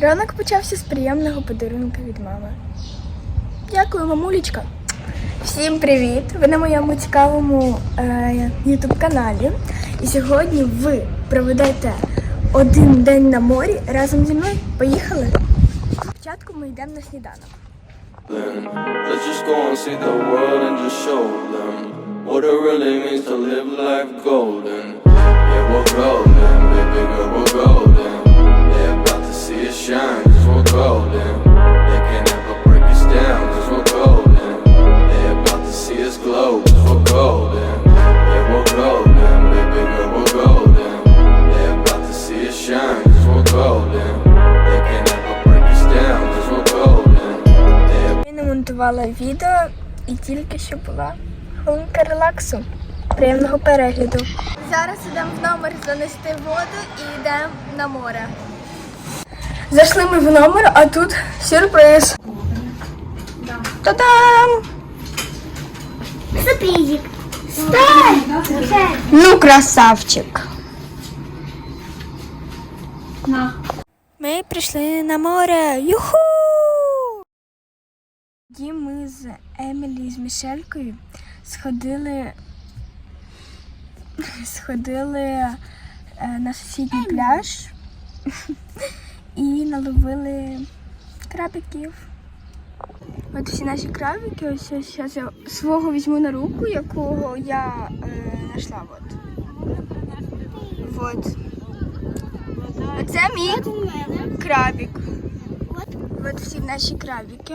Ранок почався з приємного подарунка від мами. Дякую, мамулечка. Всім привіт! Ви на моєму цікавому е, YouTube каналі. І сьогодні ви проведете один день на морі разом зі мною. Поїхали! Спочатку ми йдемо на сніданок. What it really means to live life golden. Монтувала відео і тільки що була хвилинка релаксу. Приємного перегляду. Зараз йдемо в номер занести воду і йдемо на море. Зайшли ми в номер, а тут сюрприз. Та-дам! Сюрпризик. Стой! Ну, красавчик. Ми прийшли на море. Юху! Тоді ми з Емілі з Мішелькою сходили, сходили е, на сусідній пляж і наловили крабиків. От всі наші крабики, ось зараз я свого візьму на руку, якого я е, знайшла. От. Вот. Оце мій крабик. От всі наші крабики.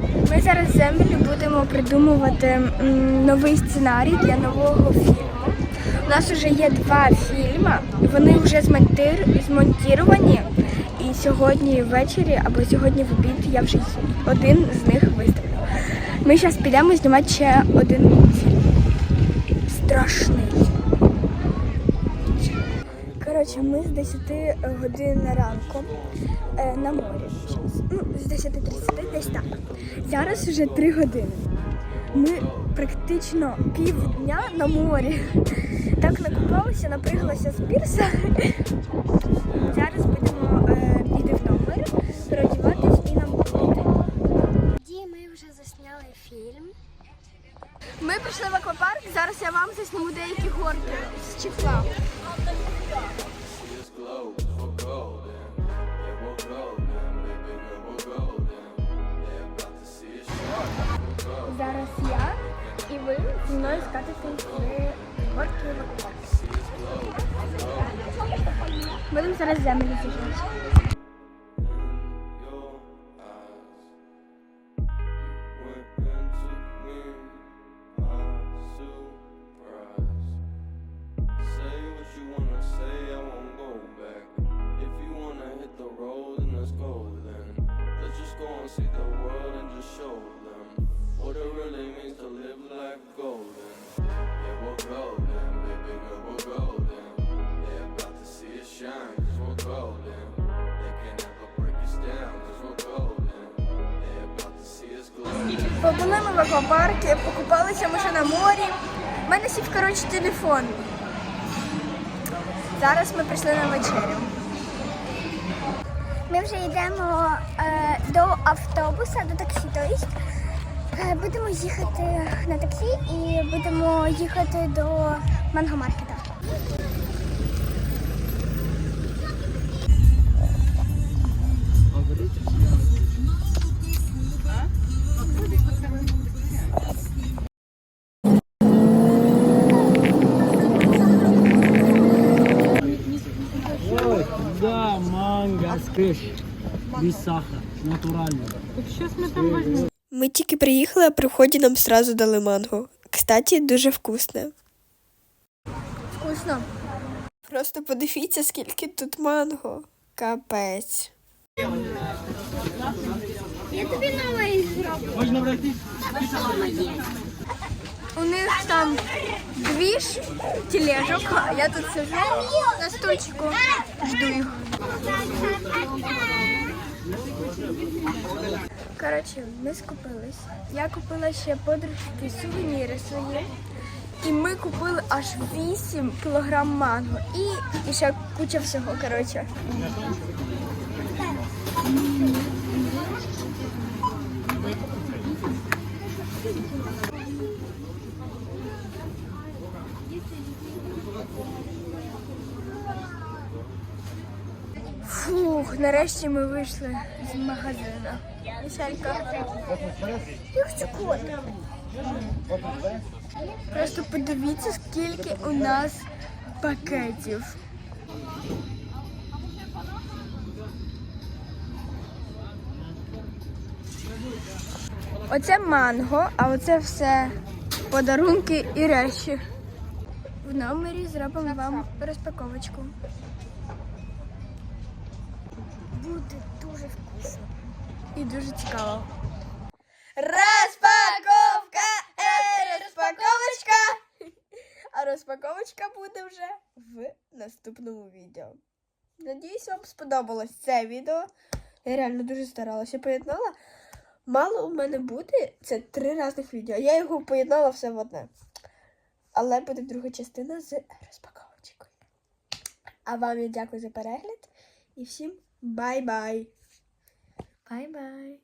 Ми зараз з Емілі будемо придумувати новий сценарій для нового фільму. У нас вже є два фільми, вони вже змонтіровані. І сьогодні ввечері або сьогодні в обід я вже один з них виставлю. Ми зараз підемо знімати ще один фільм. Страшний. Коротше, ми з 10 годин ранку е, на морі. Ну, з 10.30 десь так. Зараз вже 3 години. Ми практично півдня на морі. Так накупалися, напряглася з пірса. Зараз будемо е, йти в номер, переодіватись і нам буде. Тоді ми вже засняли фільм. Ми прийшли в аквапарк, зараз я вам засніму деякі горки з чехла. Зараз я і ви зі мною скатитесь в горки. Будемо зараз землю зігнати. Ми в аквапарку, покупалися ми ще на морі. У мене сів, коротше, телефон. Зараз ми прийшли на вечерю. Ми вже йдемо е, до автобуса, до таксі. Тобто е, будемо їхати на таксі і будемо їхати до мангомаркета. Ой, да, манго, скриш, без сахара, натурально. Ми тільки приїхали, а при вході нам сразу дали манго. Кстати, дуже вкусне. Вкусно. Просто подивіться, скільки тут манго. Капець. Я тобі новий зроблю. Можна? У них там дві ж тележок, а я тут сижу на стульчику, жду їх. Коротше, ми скупились. Я купила ще подружки сувеніри свої. І ми купили аж 8 кілограм манго. І, і ще куча всього, коротше. Нарешті ми вийшли з магазину. Мішелька. Я хочу кот. Просто подивіться, скільки у нас пакетів. Оце манго, а оце все подарунки і речі. В номері зробимо вам розпаковочку. Буде дуже вкусно. І дуже цікаво. Розпаковка! Е, розпаковочка! А розпаковочка буде вже в наступному відео. Надіюсь, вам сподобалось це відео. Я реально дуже старалася. Поєднала. Мало у мене бути це три різних відео. Я його поєднала все в одне. Але буде друга частина з розпаковочкою. А вам я дякую за перегляд і всім Bye bye. Bye bye.